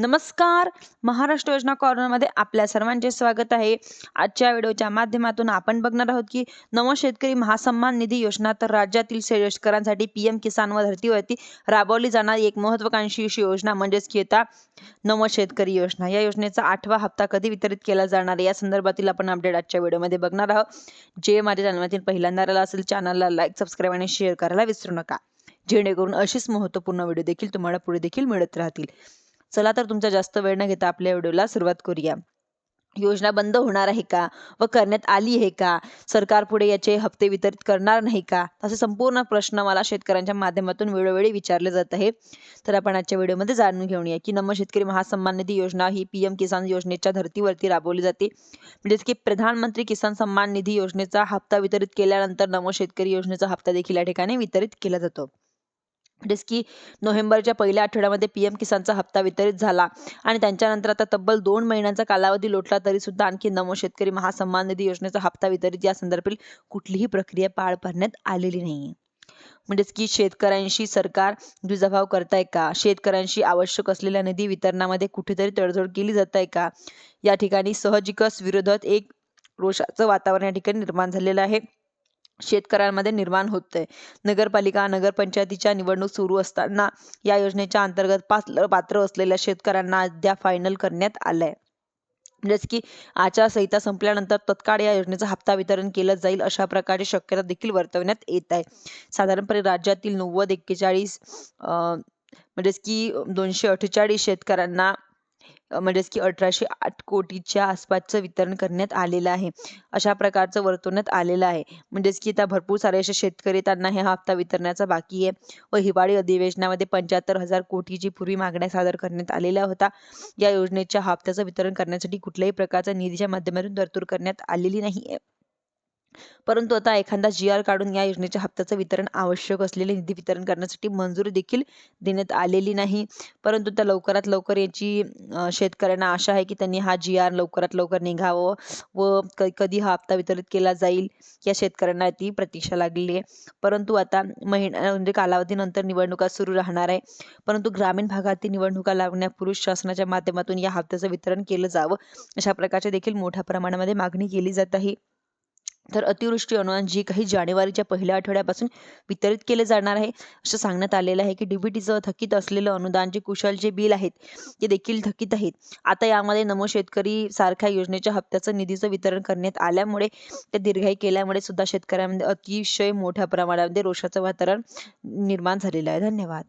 नमस्कार. महाराष्ट्र योजना कॉर्नरमध्ये आपल्या सर्वांचे स्वागत आहे. आजच्या व्हिडिओच्या माध्यमातून आपण बघणार आहोत की नव शेतकरी महासन्मान निधी योजना तर राज्यातील शेतकऱ्यांसाठी पी एम किसान व धर्तीवरती राबवली जाणारी एक महत्वाकांक्षी अशी योजना म्हणजेच की आता नव शेतकरी योजना. या योजनेचा आठवा हप्ता कधी वितरित केला जाणार आहे? या संदर्भातील आपण अपडेट आजच्या व्हिडिओमध्ये बघणार आहोत. जे माझ्या चॅनलमधील पहिल्यांदा आला असेल चॅनलला लाईक सबस्क्राईब आणि शेअर करायला विसरू नका. जेणेकरून अशीच महत्त्वपूर्ण व्हिडिओ देखील तुम्हाला पुढे देखील मिळत राहतील. चला तर तुमचा जास्त वेळ न घेता आपल्या व्हिडिओला सुरुवात करूया. योजना बंद होणार आहे का? व करण्यात आली आहे का? सरकार पुढे याचे हप्ते वितरित करणार नाही का? असे संपूर्ण प्रश्न मला शेतकऱ्यांच्या माध्यमातून वेळोवेळी विचारले जात आहे. तर आपण आजच्या व्हिडिओमध्ये जाणून घेऊया की नम शेतकरी महासन्मान निधी योजना ही पी एम किसान योजनेच्या धर्तीवरती राबवली जाते. म्हणजेच की प्रधानमंत्री किसान सन्मान निधी योजनेचा हप्ता वितरित केल्यानंतर नमो शेतकरी योजनेचा हप्ता देखील या ठिकाणी वितरित केला जातो. म्हणजेच की नोव्हेंबरच्या पहिल्या आठवड्यामध्ये पी एम किसानचा हप्ता वितरित झाला आणि त्यांच्यानंतर आता तब्बल दोन महिन्यांचा कालावधी लोटला तरी सुद्धा आणखी नमो शेतकरी महासन्मान निधी योजनेचा हप्ता वितरित या संदर्भातील कुठलीही प्रक्रिया पार पाडण्यात आलेली नाही म्हणजेच की शेतकऱ्यांशी सरकार दुजाभाव करताय का? शेतकऱ्यांशी आवश्यक असलेल्या निधी वितरणामध्ये कुठेतरी तडजोड केली जात आहे का? या ठिकाणी सहजिकच विरोधात एक रोषाचं वातावरण या ठिकाणी निर्माण झालेलं आहे. शेतकऱ्यांमध्ये निर्माण होत आहे नगरपालिका नगरपंचायतीच्या निवडणूक सुरू असताना या योजनेच्या अंतर्गत पात्र पात्र असलेल्या शेतकऱ्यांना अद्याप फायनल करण्यात आलंय. म्हणजेच की आचारसंहिता संपल्यानंतर तत्काळ या योजनेचा हप्ता वितरण केलं जाईल अशा प्रकारची शक्यता देखील वर्तवण्यात येत आहे. साधारणपणे राज्यातील नव्वद एक्केचाळीस म्हणजेच की दोनशे अठ्ठेचाळीस शेतकऱ्यांना म्हणजेच की अठराशे आठ कोटीच्या आसपासचं वितरण करण्यात आलेलं आहे. अशा प्रकारचं वर्तवण्यात आलेलं आहे. म्हणजेच की त्या भरपूर सारे असे शेतकरी त्यांना हे हप्ता वितरण्याचा बाकी आहे. व हिवाळी अधिवेशनामध्ये पंच्याहत्तर हजार कोटीची पूर्वी मागण्या सादर करण्यात आलेल्या होता या योजनेच्या हप्त्याचं वितरण करण्यासाठी कुठल्याही प्रकारचा निधीच्या माध्यमातून तरतूद करण्यात आलेली नाही आहे. परंतु आता एखादा जी आर काढून या योजनेच्या हप्त्याचं वितरण आवश्यक असलेले निधी वितरण करण्यासाठी मंजुरी देखील देण्यात आलेली नाही. परंतु त्या लवकरात लवकर याची शेतकऱ्यांना आशा आहे की त्यांनी हा जी आर लवकरात लवकर निघावं व कधी हा हप्ता वितरित केला जाईल या शेतकऱ्यांना ती प्रतीक्षा लागलेली आहे. परंतु आता महिना म्हणजे कालावधीनंतर निवडणुका सुरू राहणार आहे. परंतु ग्रामीण भागातील निवडणुका लागण्यापूर्वी शासनाच्या माध्यमातून या हप्त्याचं वितरण केलं जावं अशा प्रकारचे देखील मोठ्या प्रमाणामध्ये मागणी केली जात आहे. तर अतिवृष्टी अनुदान जी काही जानेवारीच्या पहिल्या आठवड्यापासून वितरित केले जाणार आहे असं सांगण्यात आलेलं आहे की डीबीटीचं थकीत असलेलं अनुदान जे कुशल जे बिल आहेत ते देखील थकीत आहेत. आता यामध्ये नमो शेतकरी सारख्या योजनेच्या हप्त्याचं निधीचं वितरण करण्यात आल्यामुळे ते दीर्घाई केल्यामुळे सुद्धा शेतकऱ्यांमध्ये अतिशय मोठ्या प्रमाणामध्ये रोषाचं वातावरण निर्माण झालेलं आहे. धन्यवाद.